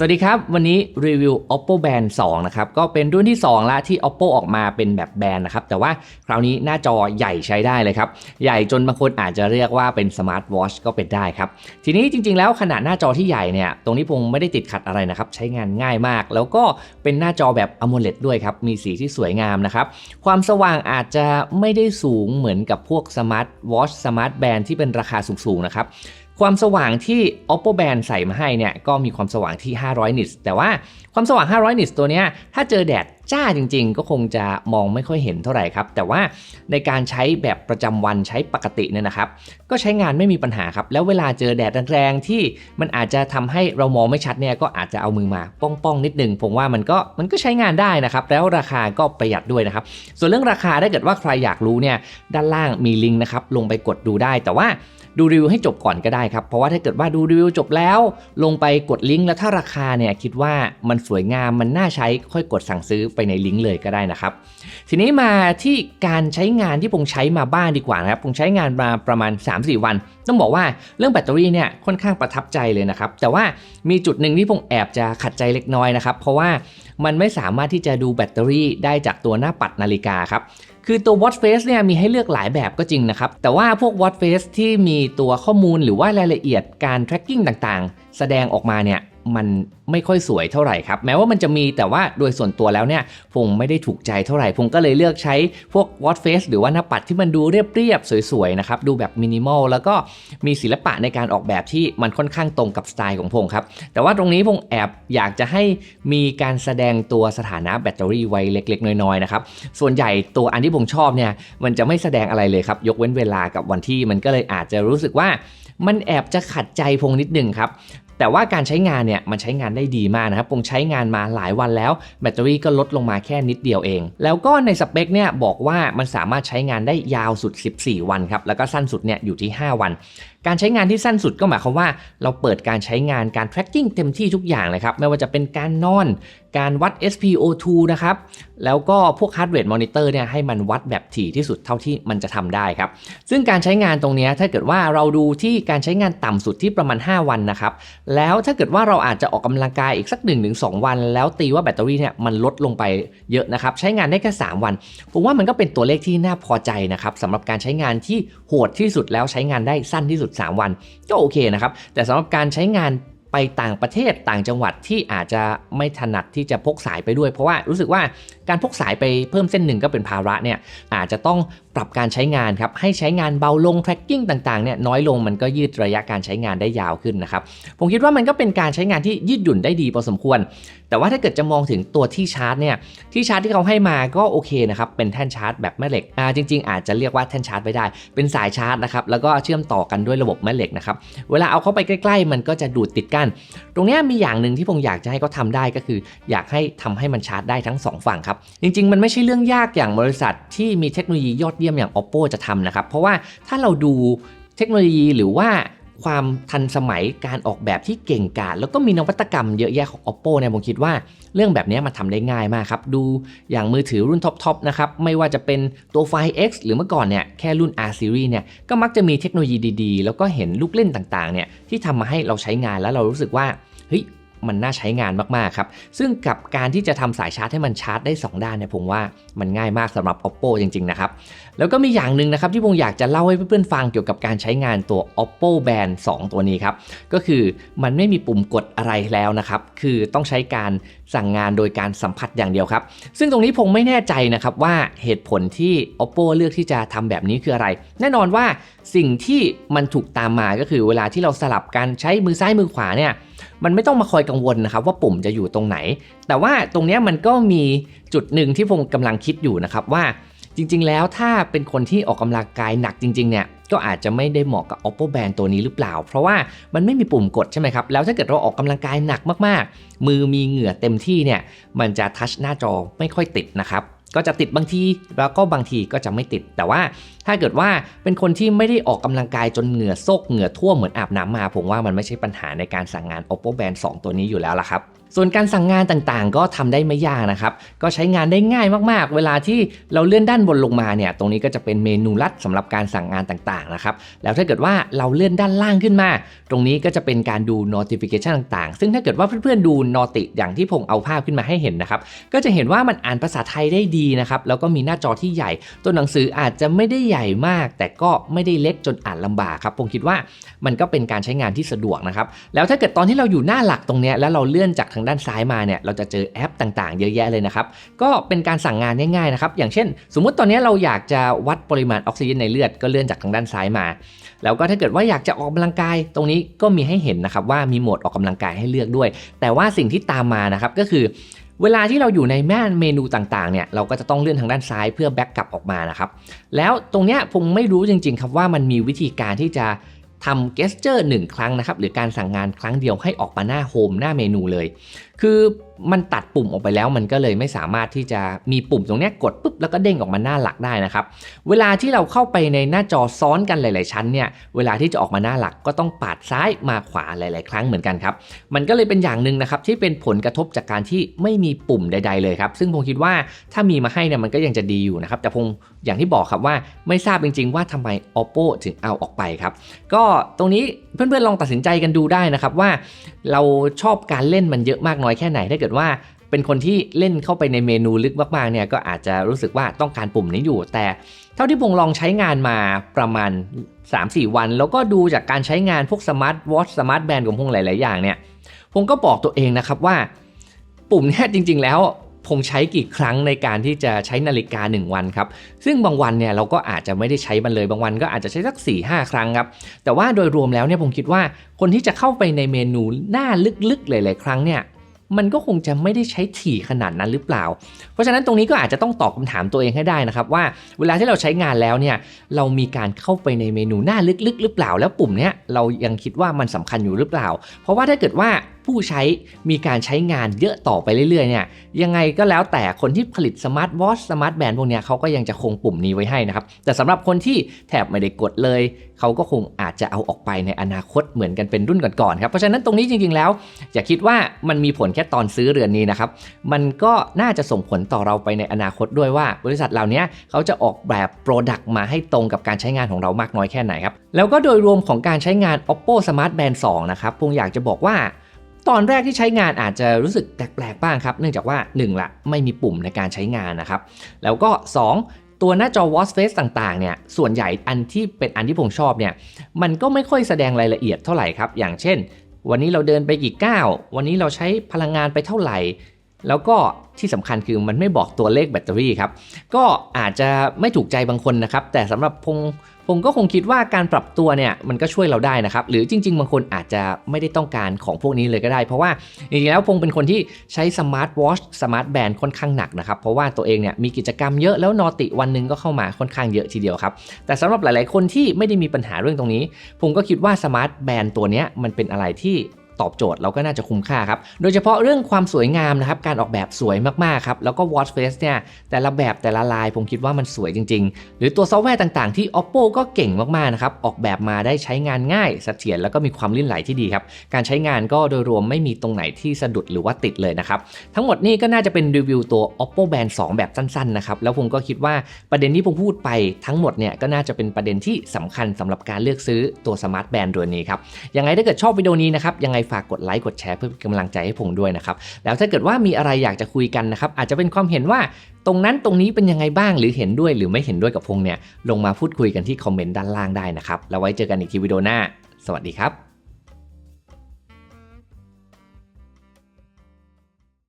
สวัสดีครับ วันนี้รีวิว oppo band 2 นะครับ ก็เป็นรุ่นที่ 2 ละที่ oppo ออกมาเป็นแบบแบนนะครับ แต่ว่าคราวนี้หน้าจอใหญ่ใช้ได้เลยครับ ใหญ่จนบางคนอาจจะเรียกว่าเป็นสมาร์ทวอชก็เป็นได้ครับ ทีนี้จริง ๆ แล้วขนาดหน้าจอที่ใหญ่เนี่ย ตรงนี้ผมไม่ได้ติดขัดอะไรนะครับ ใช้งานง่ายมาก แล้วก็เป็นหน้าจอแบบ AMOLED ด้วยครับ มีสีที่สวยงามนะครับ ความสว่างอาจจะไม่ได้สูงเหมือนกับพวกสมาร์ทวอชสมาร์ทแบนที่เป็นราคาสูงๆนะครับ ความสว่างที่ oppo band ใส่มาให้เนี่ยก็มีความสว่างที่ 500 นิตแต่ว่าความสว่าง 500 นิตตัวเนี้ยถ้าเจอแดดจ้าจริงๆ ก็คงจะมองไม่ค่อยเห็นเท่าไหร่ครับ แต่ว่าในการใช้แบบประจำวันใช้ปกติเนี่ยนะครับ ก็ใช้งานไม่มีปัญหาครับ แล้วเวลาเจอแดดแรงๆที่มันอาจจะทำให้เรามองไม่ชัดเนี่ยก็อาจจะเอามือมาป้องๆนิดนึงผมว่ามันก็มันก็ใช้งานได้นะครับ แล้วราคาก็ประหยัดด้วยนะครับ ส่วนเรื่องราคาถ้าเกิดว่าใครอยากรู้เนี่ยด้านล่างมีลิงก์นะครับลงไปกดดูได้แต่ว่า ดูรีวิวให้จบก่อนก็ได้ครับ เพราะว่าถ้าเกิดว่าดูรีวิวจบแล้ว ลงไปกดลิงก์แล้วถ้าราคาเนี่ยคิดว่ามันสวยงามมันน่าใช้ค่อยกดสั่งซื้อไปในลิงก์เลยก็ได้นะครับ ทีนี้มาที่การใช้งานที่ผมใช้มาบ้างดีกว่านะครับผมใช้งานมาประมาณ 3-4 วัน ต้องบอกว่าเรื่องแบตเตอรี่เนี่ยค่อนข้างประทับใจเลยนะครับแต่ว่ามีจุดหนึ่งที่ผมแอบจะขัดใจเล็กน้อยนะครับเพราะว่ามันไม่สามารถที่จะดูแบตเตอรี่ได้จากตัวหน้าปัดนาฬิกาครับ คือตัว watch face เนี่ยมีให้เลือกหลายแบบก็จริงนะครับ แต่ว่าพวก watch face ที่มีตัวข้อมูลหรือว่ารายละเอียดการ tracking ต่างๆ แสดงออกมาเนี่ย มันไม่ค่อยสวยเท่าไหร่ครับ แม้ว่ามันจะมีแต่ว่าโดยส่วนตัวแล้วเนี่ยผมไม่ได้ถูกใจเท่าไหร่ ผมก็เลยเลือกใช้พวก watch face หรือว่าหน้าปัดที่มันดูเรียบๆสวยๆนะครับดูแบบมินิมอลแล้วก็มีศิลปะในการออกแบบที่มันค่อนข้างตรงกับสไตล์ของผมครับแต่ว่าตรงนี้ผมแอบอยากจะให้มีการแสดงตัวสถานะแบตเตอรี่ไว้เล็ก ๆ น้อยๆนะครับส่วนใหญ่ตัวอันที่ผมชอบเนี่ยมันจะไม่แสดงอะไรเลยครับยกเว้นเวลากับวันที่มันก็เลยอาจจะรู้สึกว่ามันแอบจะขัดใจพงนิดนึงครับ แต่ว่าการใช้งานเนี่ยมันใช้งานได้ดีมากนะครับผมใช้งานมาหลายวันแล้วแบตเตอรี่ก็ลดลงมาแค่นิดเดียวเอง แล้วก็ในสเปคเนี่ยบอกว่ามันสามารถใช้งานได้ยาวสุด 14 วันครับแล้วก็สั้นสุดเนี่ยอยู่ที่ 5 วัน การใช้งานที่สั้นสุดก็หมายความว่า เราเปิดการใช้งานการ tracking เต็มที่ทุกอย่างเลยครับ ไม่ว่าจะเป็นการนอน การวัด SpO2 นะครับ แล้วก็พวก heart rate monitor เนี่ยให้มันวัดแบบถี่ที่สุดเท่าที่มันจะทำได้ครับ ซึ่งการใช้งานตรงนี้ถ้าเกิดว่าเราดูที่การใช้งานต่ำสุดที่ประมาณ 5 วันนะครับ แล้วถ้าเกิดว่าเราอาจจะออกกำลังกายอีกสัก 1-2 วัน แล้วตีว่าแบตเตอรี่เนี่ยมันลดลงไปเยอะนะครับ ใช้งานได้แค่ 3 วัน ผมว่ามันก็เป็นตัวเลขที่น่าพอใจนะครับสำหรับการใช้งานที่โหดที่สุดแล้วใช้งานได้สั้นที่สุด3 วันก็โอเคนะครับ แต่สำหรับการใช้งานไปต่างประเทศต่างจังหวัดที่อาจจะไม่ถนัดที่จะพกสายไปด้วย เพราะว่ารู้สึกว่าการพกสายไปเพิ่มเส้นหนึ่งก็เป็นภาระเนี่ยอาจจะต้อง ปรับการใช้งานครับให้ใช้งานเบาลง tracking ต่างๆเนี่ยน้อยลงมันก็ยืดระยะการใช้งานได้ยาวขึ้นนะครับผมคิดว่ามันก็เป็นการใช้งานที่ยืดหยุ่นได้ดีพอสมควร แต่ว่าถ้าเกิดจะมองถึงตัวที่ชาร์จเนี่ยที่ชาร์จที่เขาให้มาก็โอเคนะครับเป็นแท่นชาร์จแบบแม่เหล็กอ่าจริง ๆ อาจจะเรียกว่าแท่นชาร์จไม่ได้ เป็นสายชาร์จนะครับแล้วก็เชื่อมต่อกันด้วยระบบแม่เหล็กนะครับเวลาเอาเข้าไปใกล้ ๆ มันก็จะดูดติดกัน ตรงนี้มีอย่างหนึ่งที่ผมอยากจะให้เขาทาได้ก็คือ อยากให้ทำให้มันชาร์จได้ทั้ง 2 ฝั่งครับจริง ๆ มันไม่ใช่เรื่องยากอย่างบริษัทที่มีเทคโนโลยียอดเยี่ยมอย่าง oppo จะทำนะครับ เพราะว่าถ้าเราดูเทคโนโลยีหรือว่าความทันสมัยการออกแบบที่เก่งกาจแล้วก็มีนวัตกรรมเยอะแยะของ oppo เนี่ยผมคิดว่าเรื่องแบบนี้มันทำได้ง่ายมากครับ ดูอย่างมือถือรุ่นท็อปๆนะครับ ไม่ว่าจะเป็นตัว Find X หรือเมื่อก่อนเนี่ยแค่รุ่น R series เนี่ยก็มักจะมีเทคโนโลยีดีๆ แล้วก็เห็นลูกเล่นต่างๆเนี่ยที่ทำมาให้เราใช้งานแล้วเรารู้สึกว่าเฮ้ย มันน่าใช้งานมากๆครับซึ่งกับการที่จะทำสายชาร์จให้มันชาร์จได้ 2 ด้านเนี่ยผมว่ามันง่ายมากสำหรับ oppo จริงๆนะครับแล้วก็มีอย่างหนึ่งนะครับที่ผมอยากจะเล่าให้เพื่อนๆฟังเกี่ยวกับการใช้งานตัว oppo band 2 ตัวนี้ครับก็คือมันไม่มีปุ่มกดอะไรแล้วนะครับคือต้องใช้การสั่งงานโดยการสัมผัสอย่างเดียวครับ ซึ่งตรงนี้ผมไม่แน่ใจนะครับว่าเหตุผลที่ oppo เลือกที่จะทำแบบนี้คืออะไร แน่นอนว่าสิ่งที่มันถูกตามมาก็คือเวลาที่เราสลับการใช้มือซ้ายมือขวาเนี่ยมันไม่ต้องมาคอยกังวลนะครับว่าปุ่มจะอยู่ตรงไหน แต่ว่าตรงนี้มันก็มีจุดหนึ่งที่ผมกำลังคิดอยู่นะครับว่าจริง ๆ แล้วถ้าเป็นคนที่ออกกำลังกายหนักจริง ๆ เนี่ย ก็อาจจะไม่ได้เหมาะกับ oppo band ตัวนี้หรือเปล่า เพราะว่ามันไม่มีปุ่มกดใช่ไหมครับ แล้วถ้าเกิดเราออกกำลังกายหนักมาก ๆ มือมีเหงื่อเต็มที่เนี่ย มันจะทัชหน้าจอไม่ค่อยติดนะครับ ก็จะติดบางทีแล้วก็บางทีก็จะไม่ติด แต่ว่าถ้าเกิดว่าเป็นคนที่ไม่ได้ออกกำลังกายจนเหงื่อโซกเหงื่อท่วมเหมือนอาบน้ำมา ผมว่ามันไม่ใช่ปัญหาในการสั่งงาน oppo band 2 ตัวนี้อยู่แล้วล่ะครับ ส่วนการสั่งงานต่างๆ ก็ทำได้ไม่ยากนะครับ ก็ใช้งานได้ง่ายมากๆ เวลาที่เราเลื่อนด้านบนลงมาเนี่ย ตรงนี้ก็จะเป็นเมนูลัดสำหรับการสั่งงานต่างๆ นะครับ แล้วถ้าเกิดว่าเราเลื่อนด้านล่างขึ้นมา ตรงนี้ก็จะเป็นการดู notification ต่างๆ ซึ่งถ้าเกิดว่าเพื่อนๆ ดู noti อย่างที่ผมเอาภาพขึ้นมาให้เห็นนะครับ ก็จะเห็นว่ามันอ่านภาษาไทยได้ดีนะครับ แล้วก็มีหน้าจอที่ใหญ่ ตัวหนังสืออาจจะไม่ได้ใหญ่มาก แต่ก็ไม่ได้เล็กจนอ่านลำบากครับ ผมคิดว่ามันก็เป็นการใช้งานที่สะดวกนะครับ แล้วถ้าเกิดตอนที่เราอยู่หน้าหลักตรงนี้แล้วเราเลื่อนจากางด้านซ้ายมาเนี่ยเราจะเจอแอปต่างๆ เยอะแยะเลยนะครับ ก็เป็นการสั่งงานง่ายๆนะครับ อย่างเช่น สมมุติตอนนี้เราอยากจะวัดปริมาณออกซิเจนในเลือดก็เลื่อนจากทางด้านซ้ายมา แล้วก็ถ้าเกิดว่าอยากจะออกกำลังกาย ตรงนี้ก็มีให้เห็นนะครับว่ามีโหมดออกกำลังกายให้เลือกด้วย แต่ว่าสิ่งที่ตามมานะครับก็คือเวลาที่เราอยู่ในแม่เมนูต่างๆ เนี่ย เราก็จะต้องเลื่อนทางด้านซ้ายเพื่อแบ็กกลับออกมานะครับ แล้วตรงเนี้ยผมไม่รู้จริงๆ ครับว่ามันมีวิธีการที่จะ ทำเกสเจอร์หนึ่งครั้งนะครับหรือการสั่งงานครั้งเดียวให้ออกมาหน้าโฮมหน้าเมนูเลย คือมันตัดปุ่มออกไปแล้วมันก็เลยไม่สามารถที่จะมีปุ่มตรงนี้กดปุ๊บแล้วก็เด้งออกมาหน้าหลักได้นะครับ เวลาที่เราเข้าไปในหน้าจอซ้อนกันหลาย ๆ ชั้นเนี่ยเวลาที่จะออกมาหน้าหลักก็ต้องปาดซ้ายมาขวาหลาย ๆ ครั้งเหมือนกันครับ มันก็เลยเป็นอย่างหนึ่งนะครับที่เป็นผลกระทบจากการที่ไม่มีปุ่มใด ๆ เลยครับ ซึ่งผมคิดว่าถ้ามีมาให้เนี่ยมันก็ยังจะดีอยู่นะครับ แต่ผมอย่างที่บอกครับว่าไม่ทราบจริง ๆ ว่าทำไม oppo ถึงเอาออกไปครับ ก็ตรงนี้เพื่อน ๆ ลองตัดสินใจกันดูได้นะครับว่า เราชอบการเล่นมันเยอะมากน้อยแค่ไหนถ้าเกิดว่าเป็นคนที่เล่นเข้าไปในเมนูลึกมากๆเนี่ยก็อาจจะรู้สึกว่าต้องการปุ่มนี้อยู่ แต่เท่าที่ผมลองใช้งานมาประมาณ 3-4 วัน แล้วก็ดูจากการใช้งานพวกสมาร์ทวอทสมาร์ทแบนด์ของพงหลายๆอย่างเนี่ยผมก็บอกตัวเองนะครับว่า ปุ่มนี้จริง ๆ แล้วผมใช้กี่ครั้งในการที่จะใช้นาฬิกา 1 วันครับ ซึ่งบางวันเนี่ยเราก็อาจจะไม่ได้ใช้มันเลย บางวันก็อาจจะใช้สัก4ี่หครั้งครับ แต่ว่าโดยรวมแล้วเนี่ยผมคิดว่าคนที่จะเข้าไปในเมนูหน้าลึกๆหลายๆครั้งเนี่ย มันก็คงจะไม่ได้ใช้ถี่ขนาดนั้นหรือเปล่า เพราะฉะนั้นตรงนี้ก็อาจจะต้องตอบคำถามตัวเองให้ได้นะครับว่า เวลาที่เราใช้งานแล้วเนี่ยเรามีการเข้าไปในเมนูหน้าลึกๆหรือเปล่า แล้วปุ่มเนี้ยเรายังคิดว่ามันสำคัญอยู่หรือเปล่า เพราะว่าถ้าเกิดว่า ผู้ใช้มีการใช้งานเยอะต่อไปเรื่อยๆเนี่ยยังไงก็แล้วแต่คนที่ผลิตสมาร์ทวอชสมาร์ทแบนด์พวกเนี้ยเขาก็ยังจะคงปุ่มนี้ไว้ให้นะครับ แต่สำหรับคนที่แทบไม่ได้กดเลย เขาก็คงอาจจะเอาออกไปในอนาคตเหมือนกันเป็นรุ่นก่อนๆครับ เพราะฉะนั้นตรงนี้จริงๆแล้ว อย่าคิดว่ามันมีผลแค่ตอนซื้อเรือนนี้นะครับ มันก็น่าจะส่งผลต่อเราไปในอนาคตด้วยว่า บริษัทเหล่านี้เขาจะออกแบบโปรดักต์มาให้ตรงกับการใช้งานของเรามากน้อยแค่ไหนครับแล้วก็โดยรวมของการใช้งาน oppo smart band 2 นะครับพงอยากจะบอกว่า ตอนแรกที่ใช้งานอาจจะรู้สึกแปลกๆบ้างครับ เนื่องจากว่า 1 ละไม่มีปุ่มในการใช้งานนะครับ แล้วก็ 2 ตัวหน้าจอ watch face ต่างๆ เนี่ย ส่วนใหญ่อันที่เป็นอันที่ผมชอบเนี่ย มันก็ไม่ค่อยแสดงรายละเอียดเท่าไหร่ครับ อย่างเช่น วันนี้เราเดินไปกี่ก้าว วันนี้เราใช้พลังงานไปเท่าไหร่ แล้วก็ที่สำคัญคือมันไม่บอกตัวเลขแบตเตอรี่ครับ ก็อาจจะไม่ถูกใจบางคนนะครับ แต่สำหรับพง ผมก็คงคิดว่าการปรับตัวเนี่ยมันก็ช่วยเราได้นะครับ หรือจริง ๆ บางคนอาจจะไม่ได้ต้องการของพวกนี้เลยก็ได้ เพราะว่าจริงๆแล้วพงเป็นคนที่ใช้สมาร์ทวอชสมาร์ทแบนด์ค่อนข้างหนักนะครับเพราะว่าตัวเองเนี่ยมีกิจกรรมเยอะแล้วนอติวันหนึ่งก็เข้ามาค่อนข้างเยอะทีเดียวครับแต่สำหรับหลาย ๆ คนที่ไม่ได้มีปัญหาเรื่องตรงนี้ ผมก็คิดว่าสมาร์ทแบนด์ตัวเนี้ยมันเป็นอะไรที่ ตอบโจทย์เราก็น่าจะคุ้มค่าครับ โดยเฉพาะเรื่องความสวยงามนะครับ การออกแบบสวยมากๆครับ แล้วก็ watch face เนี่ย แต่ละแบบแต่ละลายผมคิดว่ามันสวยจริง ๆ หรือตัวซอฟต์แวร์ต่างๆ ที่ oppo ก็เก่งมากๆนะครับ ออกแบบมาได้ใช้งานง่ายเสถียรแล้วก็มีความลื่นไหลที่ดีครับ การใช้งานก็โดยรวมไม่มีตรงไหนที่สะดุดหรือว่าติดเลยนะครับ ทั้งหมดนี้ก็น่าจะเป็นรีวิวตัว oppo band 2 แบบสั้นๆนะครับ แล้วผมก็คิดว่าประเด็นที่ผมพูดไปทั้งหมดเนี่ยก็น่าจะเป็นประเด็นที่สำคัญสำหรับการเลือกซื้อตัว smart band ตัวนี้ครับยังไงถ้าเกิดชอบวิดีโอนี้นะครับยังไงฝากกดไลค์กดแชร์เพื่อเป็นกำลังใจให้ผมด้วยนะครับ แล้วถ้าเกิดว่ามีอะไรอยากจะคุยกันนะครับ อาจจะเป็นความเห็นว่าตรงนั้นตรงนี้เป็นยังไงบ้างหรือเห็นด้วยหรือไม่เห็นด้วยกับพงเนี่ยลงมาพูดคุยกันที่คอมเมนต์ด้านล่างได้นะครับแล้วไว้เจอกันอีกทีวิดีโอหน้า สวัสดีครับ